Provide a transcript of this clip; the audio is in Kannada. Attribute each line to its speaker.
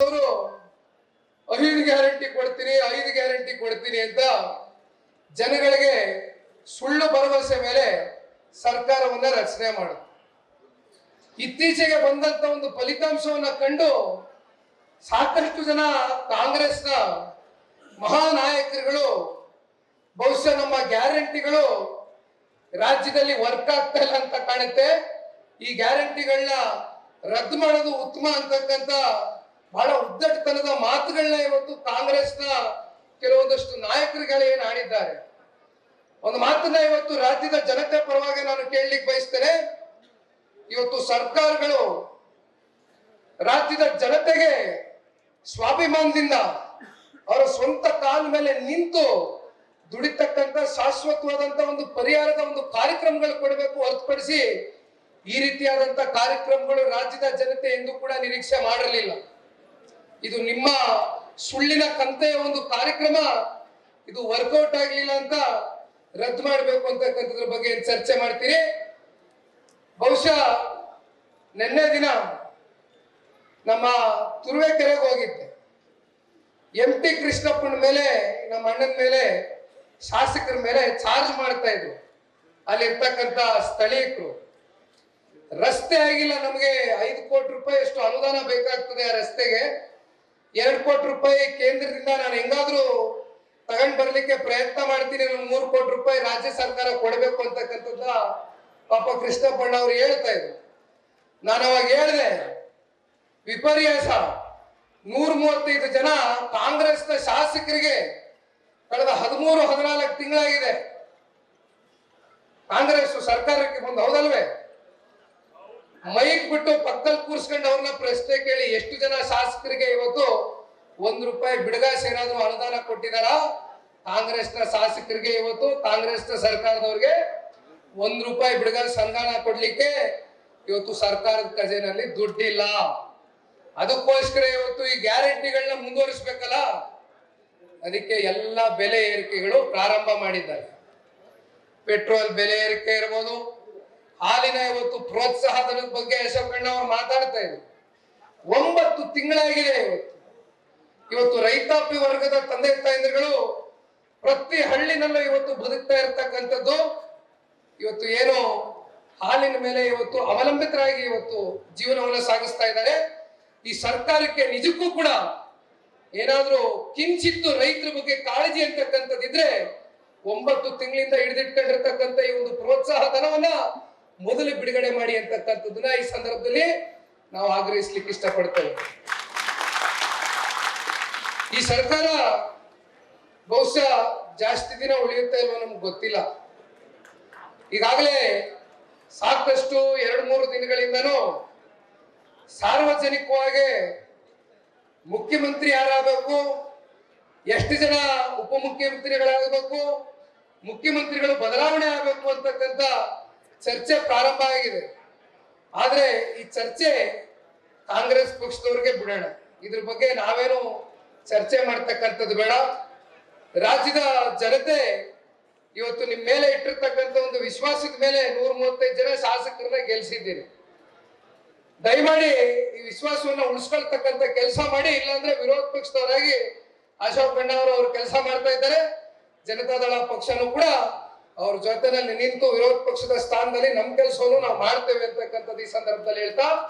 Speaker 1: ಅವರು ಐದು ಗ್ಯಾರಂಟಿ ಕೊಡ್ತೀನಿ, ಐದು ಗ್ಯಾರಂಟಿ ಕೊಡ್ತೀನಿ ಅಂತ ಜನಗಳಿಗೆ ಸುಳ್ಳು ಭರವಸೆ ಮೇಲೆ ಸರ್ಕಾರವನ್ನ ರಚನೆ ಮಾಡುತ್ತೆ. ಇತ್ತೀಚೆಗೆ ಬಂದಂತ ಒಂದು ಫಲಿತಾಂಶವನ್ನ ಕಂಡು ಸಾಕಷ್ಟು ಜನ ಕಾಂಗ್ರೆಸ್ನ ಮಹಾನಾಯಕರುಗಳು, ಬಹುಶಃ ನಮ್ಮ ಗ್ಯಾರಂಟಿಗಳು ರಾಜ್ಯದಲ್ಲಿ ವರ್ಕ್ ಆಗ್ತಾ ಇಲ್ಲ ಅಂತ ಕಾಣುತ್ತೆ. ಈ ಗ್ಯಾರಂಟಿಗಳನ್ನ ರದ್ದು ಮಾಡೋದು ಉತ್ತಮ ಅಂತಕ್ಕಂತ ಉದ್ದಟತನದ ಮಾತುಗಳನ್ನ ಇವತ್ತು ಕಾಂಗ್ರೆಸ್ನ ಕೆಲವೊಂದಷ್ಟು ನಾಯಕರುಗಳೇ ಏನು ಆಡಿದ್ದಾರೆ ಒಂದು ಮಾತನ್ನ ಇವತ್ತು ರಾಜ್ಯದ ಜನತೆ ಪರವಾಗಿ ನಾನು ಕೇಳಲಿಕ್ಕೆ ಬಯಸ್ತೇನೆ. ಇವತ್ತು ಸರ್ಕಾರಗಳು ರಾಜ್ಯದ ಜನತೆಗೆ ಸ್ವಾಭಿಮಾನದಿಂದ ಅವರ ಸ್ವಂತ ಕಾಲ ಮೇಲೆ ನಿಂತು ದುಡಿತಕ್ಕಂತ ಶಾಶ್ವತವಾದಂತ ಒಂದು ಪರಿಹಾರದ ಒಂದು ಕಾರ್ಯಕ್ರಮಗಳು ಕೊಡಬೇಕು ಹೊರತುಪಡಿಸಿ ಈ ರೀತಿಯಾದಂತ ಕಾರ್ಯಕ್ರಮಗಳು ರಾಜ್ಯದ ಜನತೆ ಎಂದು ಕೂಡ ನಿರೀಕ್ಷೆ ಮಾಡಿರಲಿಲ್ಲ. ಇದು ನಿಮ್ಮ ಸುಳ್ಳಿನ ಕಂತೆಯ ಒಂದು ಕಾರ್ಯಕ್ರಮ. ಇದು ವರ್ಕೌಟ್ ಆಗಲಿಲ್ಲ ಅಂತ ರದ್ದು ಮಾಡಬೇಕು ಅಂತಕ್ಕಂಥದ್ರ ಬಗ್ಗೆ ಚರ್ಚೆ ಮಾಡ್ತೀರಿ? ಬಹುಶಃ ನಿನ್ನೆ ದಿನ ನಮ್ಮ ತುರುವೇಕೆರೆಗೆ ಹೋಗಿದ್ದೆ. ಎಂ ಟಿ ಕೃಷ್ಣಪ್ಪನ ಮೇಲೆ, ನಮ್ಮ ಅಣ್ಣನ ಮೇಲೆ, ಶಾಸಕರ ಮೇಲೆ ಚಾರ್ಜ್ ಮಾಡ್ತಾ ಇದ್ರು. ಅಲ್ಲಿ ಇರ್ತಕ್ಕಂಥ ಸ್ಥಳೀಯರು. ರಸ್ತೆ ಆಗಿಲ್ಲ ನಮಗೆ ಐದು ಕೋಟಿ ರೂಪಾಯಿ ಅನುದಾನ ಬೇಕಾಗ್ತದೆ ಆ ರಸ್ತೆಗೆ. ಎರಡು ಕೋಟಿ ರೂಪಾಯಿ ಕೇಂದ್ರದಿಂದ ನಾನು ಹೆಂಗಾದ್ರೂ ತಗೊಂಡ್ ಬರ್ಲಿಕ್ಕೆ ಪ್ರಯತ್ನ ಮಾಡ್ತೀನಿ, ನಾನು ಮೂರು ಕೋಟಿ ರೂಪಾಯಿ ರಾಜ್ಯ ಸರ್ಕಾರ ಕೊಡಬೇಕು ಅಂತಕ್ಕಂಥದ್ದ ಪಾಪ ಕೃಷ್ಣಪ್ಪಣ್ಣ ಅವ್ರು ಹೇಳ್ತಾ ಇದ್ರು. ನಾನು ಅವಾಗ ಹೇಳಿದೆ ವಿಪರ್ಯಾಸ ನೂರ ಮೂವತ್ತೈದು ಜನ ಕಾಂಗ್ರೆಸ್ನ ಶಾಸಕರಿಗೆ ಕಳೆದ ಹದಿಮೂರು, ಹದಿನಾಲ್ಕು ತಿಂಗಳಾಗಿದೆ. ಕಾಂಗ್ರೆಸ್ ಸರ್ಕಾರಕ್ಕೆ ಬಂದು ಹೌದಲ್ವೇ? ಮೈಕ್ ಬಿಟ್ಟು ಪಕ್ಕದಲ್ಲಿ ಕೂರಿಸ್ಕೊಂಡು ಅವ್ರನ್ನ ಪ್ರಶ್ನೆ ಕೇಳಿ ಎಷ್ಟು ಜನ ಶಾಸಕರಿಗೆ ಇವತ್ತು ಒಂದ್ ರೂಪಾಯಿ ಬಿಡಗಾಸ ಏನಾದ್ರು ಅನುದಾನ ಕೊಟ್ಟಿದಾರ ಕಾಂಗ್ರೆಸ್ನ ಶಾಸಕರಿಗೆ ಇವತ್ತು, ಕಾಂಗ್ರೆಸ್ನ ಸರ್ಕಾರದವ್ರಿಗೆ ಒಂದ್ ರೂಪಾಯಿ ಬಿಡಗಾಸ ಅನುದಾನ ಕೊಡ್ಲಿಕ್ಕೆ ಇವತ್ತು ಸರ್ಕಾರದ ಖಜಾನಲ್ಲಿ ದುಡ್ಡಿಲ್ಲ. ಅದಕ್ಕೋಸ್ಕರ ಇವತ್ತು ಈ ಗ್ಯಾರಂಟಿಗಳನ್ನ ಮುಂದುವರಿಸ್ಬೇಕಲ್ಲ? ಅದಕ್ಕೆ ಎಲ್ಲ ಬೆಲೆ ಏರಿಕೆಗಳು ಪ್ರಾರಂಭ ಮಾಡಿದ್ದಾರೆ. ಪೆಟ್ರೋಲ್ ಬೆಲೆ ಏರಿಕೆ ಇರ್ಬೋದು ಹಾಲಿನ ಇವತ್ತು ಪ್ರೋತ್ಸಾಹ ಧನದ ಬಗ್ಗೆ ಕಣ್ಣ ಅವರು ಮಾತಾಡ್ತಾ ಇದ್ರು. ಒಂಬತ್ತು ತಿಂಗಳಾಗಿದೆ ಇವತ್ತು. ಇವತ್ತು ರೈತಾಪಿ ವರ್ಗದ ತಂದೆ ತಾಯಂದಿರುಗಳು ಪ್ರತಿ ಹಳ್ಳಿನಲ್ಲೂ ಇವತ್ತು ಬದುಕ್ತಾ ಇರ್ತಕ್ಕಂಥದ್ದು, ಇವತ್ತು ಏನು ಹಾಲಿನ ಮೇಲೆ ಇವತ್ತು ಅವಲಂಬಿತರಾಗಿ ಇವತ್ತು ಜೀವನವನ್ನು ಸಾಗಿಸ್ತಾ ಇದ್ದಾರೆ. ಈ ಸರ್ಕಾರಕ್ಕೆ ನಿಜಕ್ಕೂ ಕೂಡ ಏನಾದ್ರೂ ಕಿಂಚಿತ್ತು ರೈತರ ಬಗ್ಗೆ ಕಾಳಜಿ ಅಂತಕ್ಕಂಥದ್ದಿದ್ರೆ ಒಂಬತ್ತು ತಿಂಗಳಿಂದ ಹಿಡಿದಿಟ್ಕೊಂಡಿರ್ತಕ್ಕಂಥ ಈ ಒಂದು ಪ್ರೋತ್ಸಾಹ ಧನವನ್ನ ಮೊದಲು ಬಿಡುಗಡೆ ಮಾಡಿ ಅಂತಕ್ಕಂಥದ್ದನ್ನ ಈ ಸಂದರ್ಭದಲ್ಲಿ ನಾವು ಆಗ್ರಹಿಸ್ಲಿಕ್ಕೆ ಇಷ್ಟಪಡ್ತೇವೆ. ಈ ಸರ್ಕಾರ ಬಹುಶಃ ಜಾಸ್ತಿ ದಿನ ಉಳಿಯುತ್ತಾ ಇಲ್ವೋ ನಮ್ಗೆ ಗೊತ್ತಿಲ್ಲ. ಈಗಾಗಲೇ ಸಾಕಷ್ಟು ಎರಡು ಮೂರು ದಿನಗಳಿಂದನೂ ಸಾರ್ವಜನಿಕವಾಗಿ ಮುಖ್ಯಮಂತ್ರಿ ಯಾರಾಗಬೇಕು, ಎಷ್ಟು ಜನ ಉಪಮುಖ್ಯಮಂತ್ರಿಗಳಾಗಬೇಕು, ಮುಖ್ಯಮಂತ್ರಿಗಳು ಬದಲಾವಣೆ ಆಗಬೇಕು ಅಂತಕ್ಕಂಥ ಚರ್ಚೆ ಪ್ರಾರಂಭ ಆಗಿದೆ. ಆದ್ರೆ ಈ ಚರ್ಚೆ ಕಾಂಗ್ರೆಸ್ ಪಕ್ಷದವ್ರಿಗೆ ಬಿಡೋಣ. ಇದ್ರ ಬಗ್ಗೆ ನಾವೇನು ಚರ್ಚೆ ಮಾಡ್ತಕ್ಕಂಥದ್ದು ಬೇಡ. ರಾಜ್ಯದ ಜನತೆ ಇವತ್ತು ನಿಮ್ಮ ಮೇಲೆ ಇಟ್ಟಿರ್ತಕ್ಕಂಥ ಒಂದು ವಿಶ್ವಾಸದ ಮೇಲೆ ನೂರ ಮೂವತ್ತೈದು ಜನ ಶಾಸಕರನ್ನ ಗೆಲ್ಸಿದ್ದೀನಿ ದಯಮಾಡಿ ಈ ವಿಶ್ವಾಸವನ್ನ ಉಳಿಸ್ಕೊಳ್ತಕ್ಕಂಥ ಕೆಲಸ ಮಾಡಿ, ಇಲ್ಲಾಂದ್ರೆ ವಿರೋಧ ಪಕ್ಷದವರಾಗಿ ಅಶೋಕ್ ಖಂಡಾವರು ಅವರು ಕೆಲಸ ಮಾಡ್ತಾ ಇದ್ದಾರೆ. ಜನತಾದಳ ಪಕ್ಷನೂ ಕೂಡ ಅವ್ರ ಜೊತೆನಲ್ಲಿ ನಿಂತು ವಿರೋಧ ಪಕ್ಷದ ಸ್ಥಾನದಲ್ಲಿ ನಮ್ಮ ಕೆಲಸವನ್ನು ನಾವು ಮಾಡ್ತೇವೆ ಅಂತಕ್ಕಂಥದ್ದು ಈ ಸಂದರ್ಭದಲ್ಲಿ ಹೇಳ್ತಾ